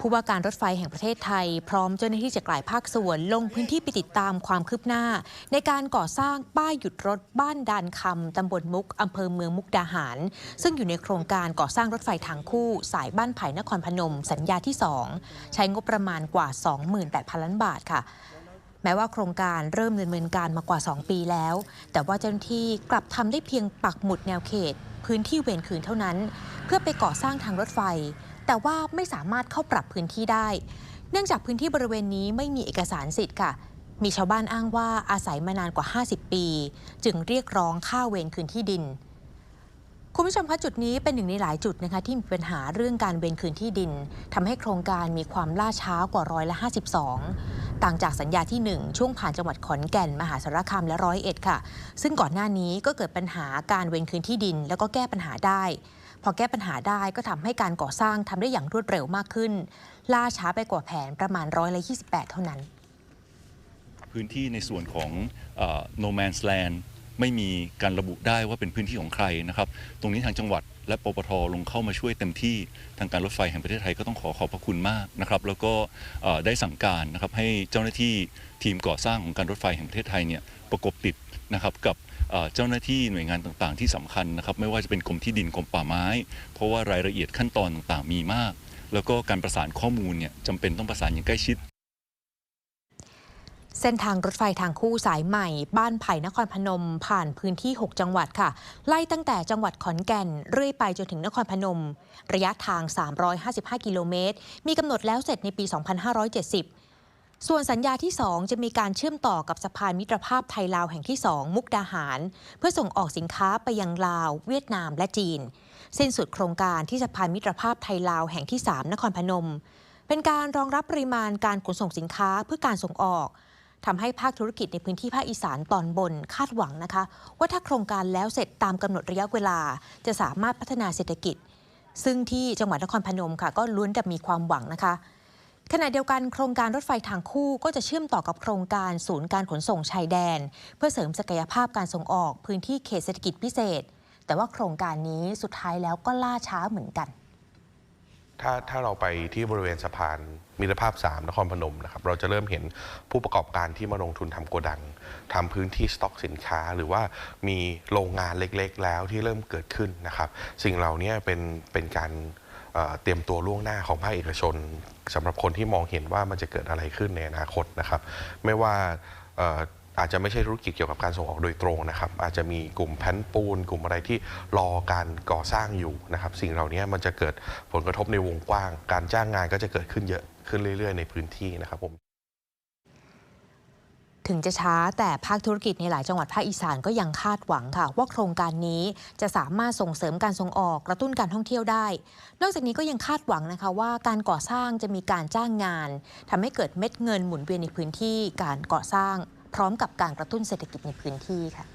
ผู้ว่าการรถไฟแห่งประเทศไทย พร้อมเจ้าหน้าที่จากหลายภาคส่วนลงพื้นที่ไปติดตามความคืบหน้า ในการก่อสร้างป้ายหยุดรถบ้านดานคำตำบลมุกอำเภอเมืองมุกดาหาร ซึ่งอยู่ในโครงการก่อสร้างรถไฟทางคู่ สายบ้านไผ่นครพนม สัญญาที่ 2 ใช้งบประมาณกว่า 28,000 ล้านบาทค่ะแม้ว่าโครงการเริ่มดำเนินการมากว่า 2 ปีแล้ว แต่ว่าเจ้าหน้าที่กลับทำได้เพียงปักหมุดแนวเขต พื้นที่เวรคืนเท่านั้น เพื่อไปก่อสร้างทางรถไฟ แต่ว่าไม่สามารถเข้าปรับพื้นที่ได้ เนื่องจากพื้นที่บริเวณนี้ไม่มีเอกสารสิทธิ์ค่ะ มีชาวบ้านอ้างว่าอาศัยมานานกว่า 50 ปี จึงเรียกร้องค่าเวรคืนที่ดิน คุณผู้ชมคะจุดนี้เป็นหนึ่งในหลายจุดนะคะที่มีปัญหาเรื่องการเวรคืนที่ดินทำให้โครงการมีความล่าช้ากว่าร้อยละ 52ต่างจากสัญญาที่ 1 ช่วงผ่านจังหวัดขอนแก่น มหาสารคามและร้อยเอ็ดค่ะ ซึ่งก่อนหน้านี้ก็เกิดปัญหาการเวรคืนที่ดิน แล้วก็แก้ปัญหาได้ พอแก้ปัญหาได้ก็ทำให้การก่อสร้างทำได้อย่างรวดเร็วมากขึ้น ล่าช้าไปกว่าแผนประมาณร้อยละ28 เท่านั้น พื้นที่ในส่วนของเอ่อ no man's land ไม่มีการระบุได้ว่าเป็นพื้นที่ของใครนะครับ ตรงนี้ทางจังหวัดและปปทลงเข้ามาช่วยเต็มที่ทางการรถไฟแห่งประเทศไทยก็ต้องขอขอบพระคุณมากนะครับ แล้วก็ได้สั่งการนะครับให้เจ้าหน้าที่ทีมก่อสร้างของการรถไฟแห่งประเทศไทยเนี่ยประกบติดนะครับกับเอ่อเจ้าหน้าที่หน่วยงานต่างๆ ที่สำคัญนะครับ ไม่ว่าจะเป็นกรมที่ดินกรมป่าไม้ เพราะว่ารายละเอียดขั้นตอนต่างๆ มีมาก แล้วก็การประสานข้อมูลเนี่ยจำเป็นต้องประสานอย่างใกล้ชิด เส้นทางรถไฟทางคู่สายใหม่ บ้านไผ่นครพนม ผ่านพื้นที่ 6 จังหวัดค่ะ ไล่ตั้งแต่จังหวัดขอนแก่น เรื่อยไปจนถึงนครพนม ระยะทาง 355 กิโลเมตร มีกำหนดแล้วเสร็จในปี 2570 ส่วนสัญญาที่ 2 จะมีการเชื่อมต่อกับสะพานมิตรภาพไทยลาวแห่งที่ 2 มุกดาหาร เพื่อส่งออกสินค้าไปยังลาว เวียดนามและจีน สิ้นสุดโครงการที่สะพานมิตรภาพไทยลาวแห่งที่ 3 นครพนม เป็นการรองรับปริมาณการขนส่งสินค้าเพื่อการส่งออก ทำให้ภาคธุรกิจในพื้นที่ภาคอีสานตอนบนคาดหวังนะคะ ว่าถ้าโครงการแล้วเสร็จตามกำหนดระยะเวลา จะสามารถพัฒนาเศรษฐกิจ ซึ่งที่จังหวัดนครพนมค่ะ ก็ล้วนแต่มีความหวังนะคะขณะเดียวกันโครงการรถไฟทางคู่ก็จะเชื่อมต่อกับโครงการศูนย์การขนส่งชายแดน เพื่อเสริมศักยภาพการส่งออกพื้นที่เขตเศรษฐกิจพิเศษ แต่ว่าโครงการนี้สุดท้ายแล้วก็ล่าช้าเหมือนกัน ถ้าถ้าเราไปที่บริเวณสะพานมิตรภาพ 3 นครพนมนะครับเราจะเริ่มเห็นผู้ประกอบการที่มาลงทุนทำโกดังทำพื้นที่สต็อกสินค้า หรือว่ามีโรงงานเล็กๆ แล้วที่เริ่มเกิดขึ้นนะครับ สิ่งเหล่านี้เป็นเป็นการเตรียมตัวล่วงหน้าของภาคเอกชนสำหรับคนที่มองเห็นว่ามันจะเกิดอะไรขึ้นในอนาคตนะครับ ไม่ว่า อาจจะไม่ใช่ธุรกิจเกี่ยวกับการส่งออกโดยตรงนะครับ อาจจะมีกลุ่มแผ่นปูน กลุ่มอะไรที่รอการก่อสร้างอยู่นะครับสิ่งเหล่านี้มันจะเกิดผลกระทบในวงกว้าง การจ้างงานก็จะเกิดขึ้นเยอะขึ้นเรื่อย ๆ ในพื้นที่นะครับผมถึงจะช้าแต่ภาคธุรกิจในหลายจังหวัดภาคอีสานก็ยังคาดหวังค่ะ ว่าโครงการนี้จะสามารถส่งเสริมการส่งออกกระตุ้นการท่องเที่ยวได้ นอกจากนี้ก็ยังคาดหวังนะคะว่าการก่อสร้างจะมีการจ้างงานทำให้เกิดเม็ดเงินหมุนเวียนในพื้นที่การก่อสร้าง พร้อมกับการกระตุ้นเศรษฐกิจในพื้นที่ค่ะ